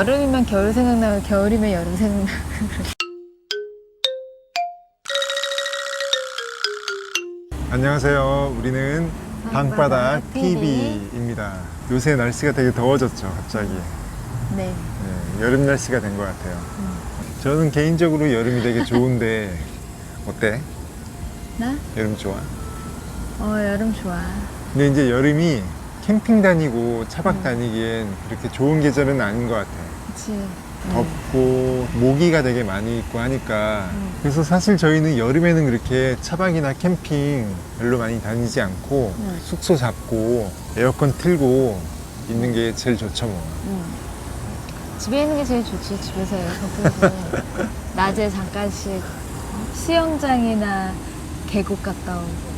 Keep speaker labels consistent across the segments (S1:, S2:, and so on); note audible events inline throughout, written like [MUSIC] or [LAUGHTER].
S1: 여름이면 겨울 생각나고 겨울이면 여름 생각나.
S2: 안녕하세요. 우리는 방바닥
S1: 방바닥
S2: TV입니다. 요새 날씨가 되게 더워졌죠, 갑자기.
S1: 네.
S2: 네, 여름 날씨가 된 것 같아요. 저는 개인적으로 여름이 되게 좋은데 어때?
S1: 나?
S2: 여름 좋아?
S1: 어 여름 좋아.
S2: 근데 이제 여름이 캠핑 다니고 차박 다니기엔 그렇게 좋은 계절은 아닌 것 같아.
S1: 그치.
S2: 덥고 모기가 되게 많이 있고 하니까
S1: 음.
S2: 그래서 사실 저희는 여름에는 그렇게 차박이나 캠핑 별로 많이 다니지 않고
S1: 음.
S2: 숙소 잡고 에어컨 틀고 있는 게 제일 좋죠 뭐.
S1: 응. 집에 있는 게 제일 좋지. 집에서 에어컨 틀고 [LAUGHS] 낮에 잠깐씩 수영장이나 계곡 갔다 오고.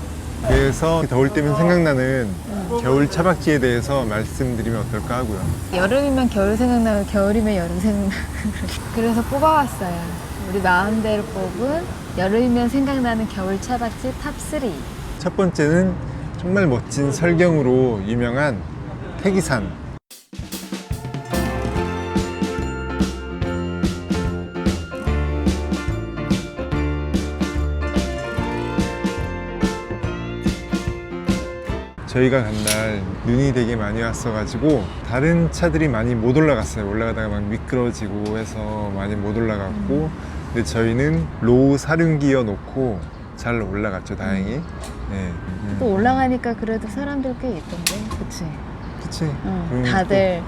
S2: 그래서 더울 때면 생각나는
S1: 음.
S2: 겨울 차박지에 대해서 말씀드리면 어떨까 하고요.
S1: 여름이면 겨울 생각나고 겨울이면 여름 생각나. [LAUGHS] 그래서 뽑아왔어요. 우리 마음대로 뽑은 여름이면 생각나는 겨울 차박지 탑 3.
S2: 첫 번째는 정말 멋진 설경으로 유명한 태기산. 저희가 간 날 눈이 되게 많이 왔어가지고 다른 차들이 많이 못 올라갔어요. 올라가다가 막 미끄러지고 해서 많이 못 올라갔고 근데 저희는 로우 사륜기어 놓고 잘 올라갔죠, 다행히. 네. 음.
S1: 또 올라가니까 그래도 사람들 꽤 있던데. 그치?
S2: 그치.
S1: 응.
S2: 그럼
S1: 다들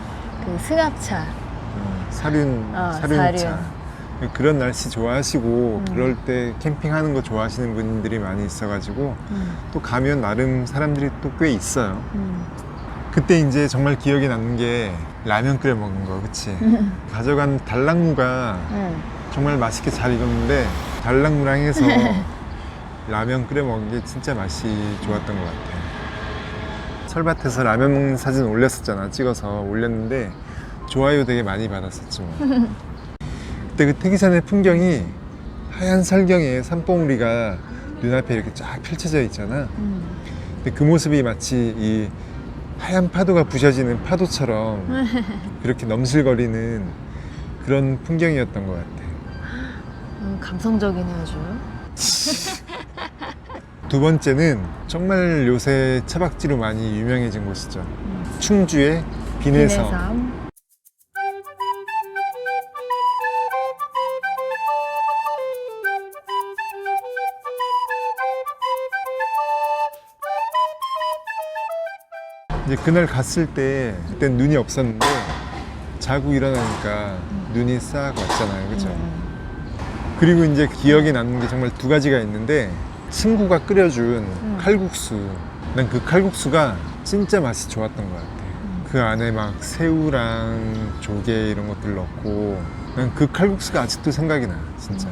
S1: 그 승합차.
S2: 또, 어, 사륜,
S1: 어,
S2: 사륜차.
S1: 사륜.
S2: 그런 날씨 좋아하시고
S1: 음.
S2: 그럴 때 캠핑하는 거 좋아하시는 분들이 많이 있어가지고
S1: 음.
S2: 또 가면 나름 사람들이 또 꽤 있어요.
S1: 음.
S2: 그때 이제 정말 기억에 남는 게 라면 끓여 먹는 거, 그치? 가져간 달랑무가
S1: 응.
S2: 정말 맛있게 잘 익었는데 달랑무랑 해서 [LAUGHS] 라면 끓여 먹은 게 진짜 맛이 좋았던 것 같아. 설밭에서 라면 먹는 사진 올렸었잖아. 찍어서 올렸는데 좋아요 되게 많이 받았었죠. [LAUGHS] 뭐. 그때 그 태기산의 풍경이 하얀 설경에 산봉우리가 눈앞에 이렇게 쫙 펼쳐져 있잖아.
S1: 음.
S2: 근데 그 모습이 마치 이 하얀 파도가 부셔지는 파도처럼 [LAUGHS] 그렇게 넘실거리는 그런 풍경이었던 것 같아.
S1: 음, 감성적이네 아주. [LAUGHS]
S2: 두 번째는 정말 요새 차박지로 많이 유명해진 곳이죠. 충주의 비내섬.
S1: 비내섬.
S2: 이제 그날 갔을 때 그땐 눈이 없었는데 자고 일어나니까 눈이 싹 왔잖아요. 그죠?
S1: 음.
S2: 그리고 이제 기억에 남는 게 정말 두 가지가 있는데 친구가 끓여준 칼국수. 난 그 칼국수가 진짜 맛이 좋았던 것 같아. 그 안에 막 새우랑 조개 이런 것들 넣고 난 그 칼국수가 아직도 생각이 나. 진짜.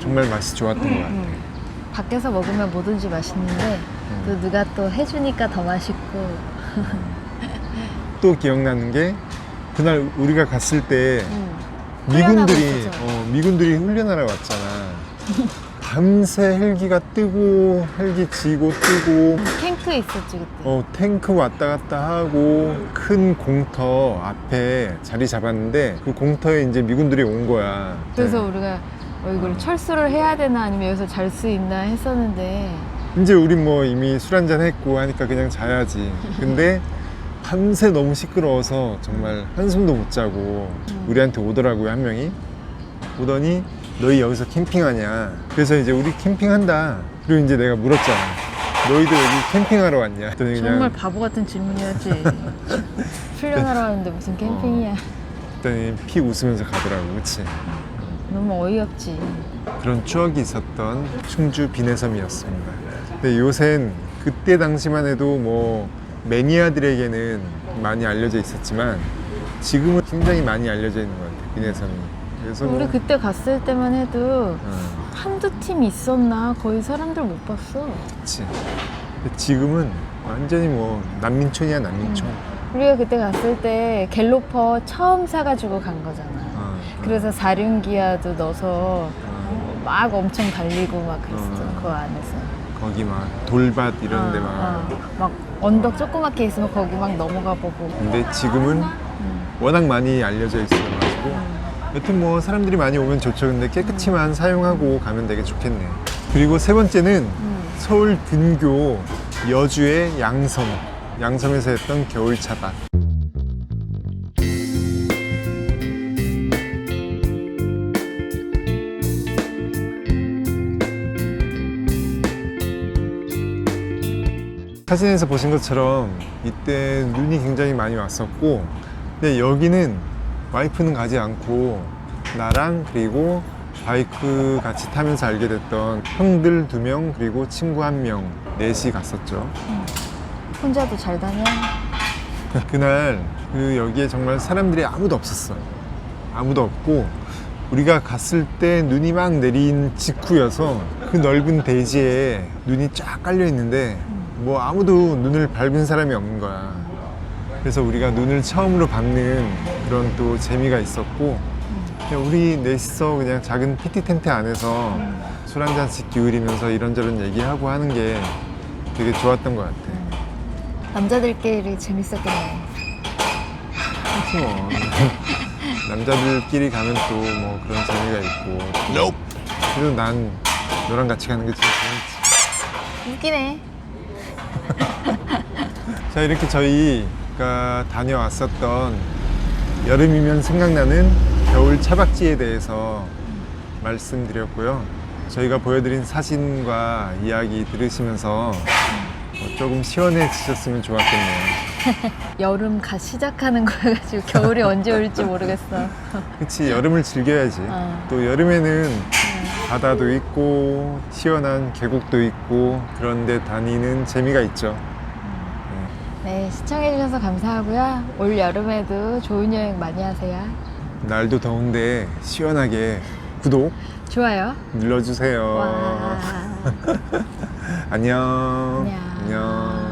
S2: 정말 맛이 좋았던 것 같아.
S1: 음. 밖에서 먹으면 뭐든지 맛있는데
S2: 음.
S1: 또 누가 또 해주니까 더 맛있고. [LAUGHS]
S2: 또 기억나는 게 그날 우리가 갔을 때
S1: 음.
S2: 미군들이
S1: 훈련하고.
S2: 어, 미군들이 훈련하러 왔잖아. [LAUGHS] 밤새 헬기가 뜨고 헬기 지고 뜨고
S1: 탱크 있었지 그때.
S2: 어, 탱크 왔다 갔다 하고 큰 공터 앞에 자리 잡았는데 그 공터에 이제 미군들이 온 거야.
S1: 그래서
S2: 네.
S1: 우리가 어, 이걸 철수를 해야 되나 아니면 여기서 잘 수 있나 했었는데
S2: 이제 우린 뭐 이미 술 한잔 했고 하니까 그냥 자야지. 근데 밤새 너무 시끄러워서 정말 한숨도 못 자고
S1: 음.
S2: 우리한테 오더라고요 한 명이 오더니 너희 여기서 캠핑하냐 그래서 이제 우리 캠핑한다 그리고 이제 내가 물었잖아 너희도 여기 캠핑하러 왔냐 그랬더니 그냥
S1: 정말 바보 같은 질문이었지. [LAUGHS] 훈련하러 왔는데 무슨 캠핑이야.
S2: 그랬더니 피 웃으면서 가더라고 그치
S1: 너무 어이없지.
S2: 그런 추억이 있었던 충주 비내섬이었습니다. 근데 요샌 그때 당시만 해도 뭐 매니아들에게는 많이 알려져 있었지만 지금은 굉장히 많이 알려져 있는 것 같아요 비내섬이. 그래서
S1: 우리
S2: 뭐,
S1: 그때 갔을 때만 해도
S2: 어,
S1: 한두 팀 있었나? 거의 사람들 못 봤어.
S2: 그치. 근데 지금은 완전히 뭐 난민촌이야 난민촌.
S1: 우리가 그때 갔을 때 갤로퍼 처음 사가지고 간 거잖아.
S2: 어,
S1: 그래서 사륜기아도 넣어서
S2: 어,
S1: 막 엄청 달리고 막 그랬었잖아
S2: 어.
S1: 그 안에서.
S2: 거기 막 돌밭 이런 데막
S1: 어, 어. 막 언덕 조그맣게 있으면 거기 막 넘어가 보고.
S2: 근데 지금은
S1: 음.
S2: 워낙 많이 알려져 있어가지고 가지고 여튼 뭐 사람들이 많이 오면 좋죠. 근데 깨끗이만 사용하고 가면 되게 좋겠네. 그리고 세 번째는
S1: 음.
S2: 서울 근교 여주의 양섬. 양섬에서 했던 겨울 차박. 사진에서 보신 것처럼 이때 눈이 굉장히 많이 왔었고 근데 여기는 와이프는 가지 않고 나랑 그리고 바이크 같이 타면서 알게 됐던 형들 두 명 그리고 친구 한 명 넷이 갔었죠.
S1: 혼자도 잘 다녀? [LAUGHS]
S2: 그날 그 여기에 정말 사람들이 아무도 없었어 아무도 없고 우리가 갔을 때 눈이 막 내린 직후여서 그 넓은 대지에 눈이 쫙 깔려 있는데 뭐 아무도 눈을 밟은 사람이 없는 거야 그래서 우리가 눈을 처음으로 밟는 그런 또 재미가 있었고 그냥 우리 넷이서 그냥 작은 PT 텐트 안에서 술 한 잔씩 기울이면서 이런저런 얘기하고 하는 게 되게 좋았던 것 같아
S1: 남자들끼리 재밌었겠네.
S2: 그렇지 뭐. [LAUGHS] 남자들끼리 가면 또 뭐 그런 재미가 있고. 그래도 난 너랑 같이 가는 게 제일 재밌지.
S1: 웃기네.
S2: 자 이렇게 저희가 다녀왔었던 여름이면 생각나는 겨울 차박지에 대해서 말씀드렸고요. 저희가 보여드린 사진과 이야기 들으시면서 뭐 조금 시원해지셨으면 좋았겠네요. [LAUGHS]
S1: 여름 가 시작하는 거여가지고 겨울이 언제 올지 모르겠어.
S2: 그치 여름을 즐겨야지
S1: 어.
S2: 또 여름에는 바다도 있고 시원한 계곡도 있고 그런데 다니는 재미가 있죠
S1: 네, 시청해주셔서 감사하고요. 올 여름에도 좋은 여행 많이 하세요.
S2: 날도 더운데 시원하게 구독
S1: 좋아요.
S2: 눌러주세요
S1: 와. [LAUGHS]
S2: 안녕
S1: 안녕.
S2: 안녕